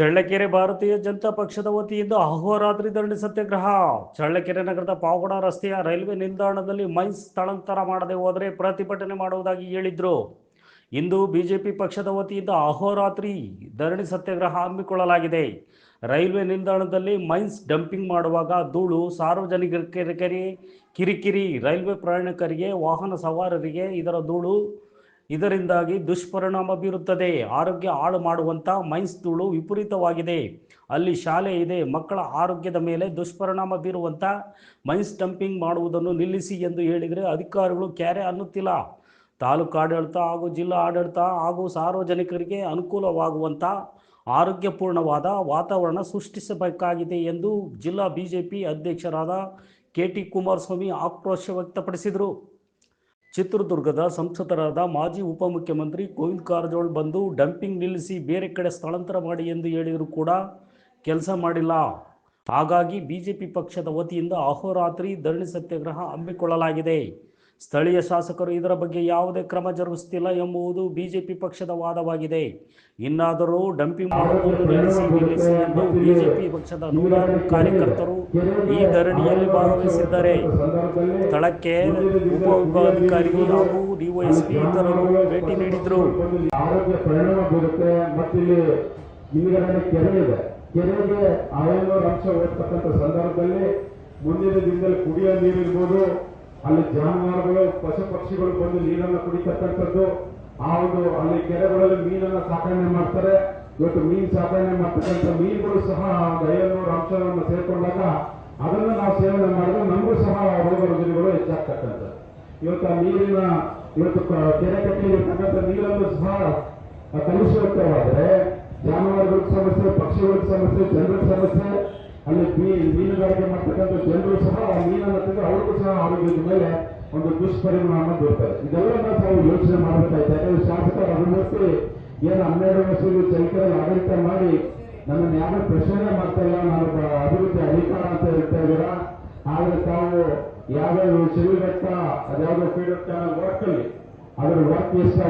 ಚಳ್ಳಕೆರೆ ಭಾರತೀಯ ಜನತಾ ಪಕ್ಷದ ವತಿಯಿಂದ ಅಹೋರಾತ್ರಿ ಧರಣಿ ಸತ್ಯಾಗ್ರಹ. ಚಳ್ಳಕೆರೆ ನಗರದ ಪಾವಗಡ ರಸ್ತೆಯ ರೈಲ್ವೆ ನಿಲ್ದಾಣದಲ್ಲಿ ಮೈನ್ಸ್ ಸ್ಥಳಾಂತರ ಮಾಡದೆ ಹೋದರೆ ಪ್ರತಿಭಟನೆ ಮಾಡುವುದಾಗಿ ಹೇಳಿದ್ರು. ಇಂದು ಬಿಜೆಪಿ ಪಕ್ಷದ ವತಿಯಿಂದ ಅಹೋರಾತ್ರಿ ಧರಣಿ ಸತ್ಯಾಗ್ರಹ ಹಮ್ಮಿಕೊಳ್ಳಲಾಗಿದೆ. ರೈಲ್ವೆ ನಿಲ್ದಾಣದಲ್ಲಿ ಮೈನ್ಸ್ ಡಂಪಿಂಗ್ ಮಾಡುವಾಗ ಧೂಳು, ಸಾರ್ವಜನಿಕರಿಗೆ ಕಿರಿಕಿರಿ, ರೈಲ್ವೆ ಪ್ರಯಾಣಿಕರಿಗೆ ವಾಹನ ಸವಾರರಿಗೆ ಇದರ ಧೂಳು ಇದರಿಂದಾಗಿ ದುಷ್ಪರಿಣಾಮ ಬೀರುತ್ತದೆ. ಆರೋಗ್ಯ ಹಾಳು ಮಾಡುವಂಥ ಮೈನ್ಸ್ ಧೂಳು ವಿಪರೀತವಾಗಿದೆ. ಅಲ್ಲಿ ಶಾಲೆ ಇದೆ. ಮಕ್ಕಳ ಆರೋಗ್ಯದ ಮೇಲೆ ದುಷ್ಪರಿಣಾಮ ಬೀರುವಂಥ ಮೈನ್ಸ್ ಡಂಪಿಂಗ್ ಮಾಡುವುದನ್ನು ನಿಲ್ಲಿಸಿ ಎಂದು ಹೇಳಿದರೆ ಅಧಿಕಾರಿಗಳು ಕ್ಯಾರೆ ಅನ್ನುತ್ತಿಲ್ಲ. ತಾಲೂಕು ಆಡಳಿತ ಹಾಗೂ ಜಿಲ್ಲಾ ಆಡಳಿತ ಹಾಗೂ ಸಾರ್ವಜನಿಕರಿಗೆ ಅನುಕೂಲವಾಗುವಂಥ ಆರೋಗ್ಯಪೂರ್ಣವಾದ ವಾತಾವರಣ ಸೃಷ್ಟಿಸಬೇಕಾಗಿದೆ ಎಂದು ಜಿಲ್ಲಾ ಬಿಜೆಪಿ ಅಧ್ಯಕ್ಷರಾದ ಕೆ ಟಿ ಕುಮಾರಸ್ವಾಮಿ ಆಕ್ರೋಶ ವ್ಯಕ್ತಪಡಿಸಿದರು. ಚಿತ್ರದುರ್ಗದ ಸಂಸದರಾದ ಮಾಜಿ ಉಪಮುಖ್ಯಮಂತ್ರಿ ಗೋವಿಂದ ಕಾರಜೋಳ್ ಬಂದು ಡಂಪಿಂಗ್ ನಿಲ್ಲಿಸಿ ಬೇರೆ ಕಡೆ ಸ್ಥಳಾಂತರ ಮಾಡಿ ಎಂದು ಹೇಳಿದರೂ ಕೂಡ ಕೆಲಸ ಮಾಡಿಲ್ಲ. ಹಾಗಾಗಿ ಬಿಜೆಪಿ ಪಕ್ಷದ ವತಿಯಿಂದ ಅಹೋರಾತ್ರಿ ಧರಣಿ ಸತ್ಯಾಗ್ರಹ ಹಮ್ಮಿಕೊಳ್ಳಲಾಗಿದೆ. ಸ್ಥಳೀಯ ಶಾಸಕರು ಇದರ ಬಗ್ಗೆ ಯಾವುದೇ ಕ್ರಮ ಜರುಗಿಸುತ್ತಿಲ್ಲ ಎಂಬುದು ಬಿಜೆಪಿ ಪಕ್ಷದ ವಾದವಾಗಿದೆ. ಇನ್ನಾದರೂ ಡಂಪಿಂಗ್ ಮಾಡುವುದು ನಿಲ್ಲಿಸಿ ನಿಲ್ಲಿಸಿ ಎಂದು ಬಿಜೆಪಿ ಪಕ್ಷದ ನೂರಾರು ಕಾರ್ಯಕರ್ತರು ಈ ಧರಣಿಯಲ್ಲಿ ಭಾಗವಹಿಸಿದ್ದಾರೆ. ಸ್ಥಳಕ್ಕೆ ಉಪವಿಭಾಗಾಧಿಕಾರಿ ಹಾಗೂ ಡಿವೈಎಸ್ಪಿ ಇತರರು ಭೇಟಿ ನೀಡಿದರು. ಕೆರೆಗೆ ಅಂಶ ಸಂದರ್ಭದಲ್ಲಿ ಮುಂದಿನ ದಿನದಲ್ಲಿ ಕುಡಿಯೋ ನೀರಿರ್ಬೋದು ಅಲ್ಲಿ ಜಾನುವಾರುಗಳು ಪಶು ಪಕ್ಷಿಗಳು ಬಂದು ನೀರನ್ನು ಕುಡಿತಕ್ಕಂಥದ್ದು, ಆ ಒಂದು ಅಲ್ಲಿ ಕೆರೆಗಳಲ್ಲಿ ಮೀನನ್ನ ಸಾಕಣೆ ಮಾಡ್ತಾರೆ. ಇವತ್ತು ಮೀನ್ ಸಾಕಣೆ ಮಾಡ್ತಕ್ಕಂಥ ಮೀನುಗಳು ಸಹ ಒಂದು ಐನೂರು ಅಂಶವನ್ನು ಸೇರ್ಕೊಂಡಾಗ ಅದನ್ನು ನಾವು ಸೇವನೆ ಮಾಡಿದ್ರೆ ನಮಗೂ ಸಹ ರೋಗ ರುಜಿನಗಳು ಹೆಚ್ಚಾಗ್ತಕ್ಕಂಥದ್ದು. ಇವತ್ತು ಆ ನೀರಿನ, ಇವತ್ತು ಕೆರೆ ಕಟ್ಟಿರ್ತಕ್ಕಂಥ ನೀರನ್ನು ಸಹ ಕಲುಷಿತವಾದ್ರೆ ಜಾನುವಾರುಗಳ ಸಮಸ್ಯೆ ಪಕ್ಷಿಗಳ ಸಮಸ್ಯೆ ಜನರ ಸಮಸ್ಯೆ, ಅಲ್ಲಿ ಮೀನುಗಾರಿಕೆ ಮಾಡ್ತಕ್ಕಂಥ ಜನರು ಸಹ ಸಹ ಆರೋಗ್ಯದ ಮೇಲೆ ಒಂದು ದುಷ್ಪರಿಣಾಮ ಬೀರ್ತದೆ. ಇದೆಲ್ಲ ನಾವು ಯೋಚನೆ ಮಾಡಬೇಕಾಯ್ತು ಯಾಕಂದ್ರೆ ಶಾಸಕರು ಅನುಮತಿ ಏನು ಹನ್ನೆರಡು ವರ್ಷಗಳು ಚೈತ್ರದಲ್ಲಿ ಆಡಳಿತ ಮಾಡಿ ನಮ್ಮನ್ನು ಯಾರು ಪ್ರಶ್ನೆ ಮಾಡ್ತಾ ಇಲ್ಲ ನಾನು ಅಭಿವೃದ್ಧಿ ಅಧಿಕಾರ ಅಂತ ಹೇಳ್ತಾ ಇದ್ದೀರಾ? ಆದ್ರೆ ತಾವು ಯಾವ್ಯಾವ ಶಿವಿರಕ್ಕ ಅದ್ಯಾವುದೋ ಚಾನಲ್ ವರ್ಕ್ ಅಲ್ಲಿ, ಅದ್ರ ವರ್ಕ್ ಎಷ್ಟಾಗಿದೆ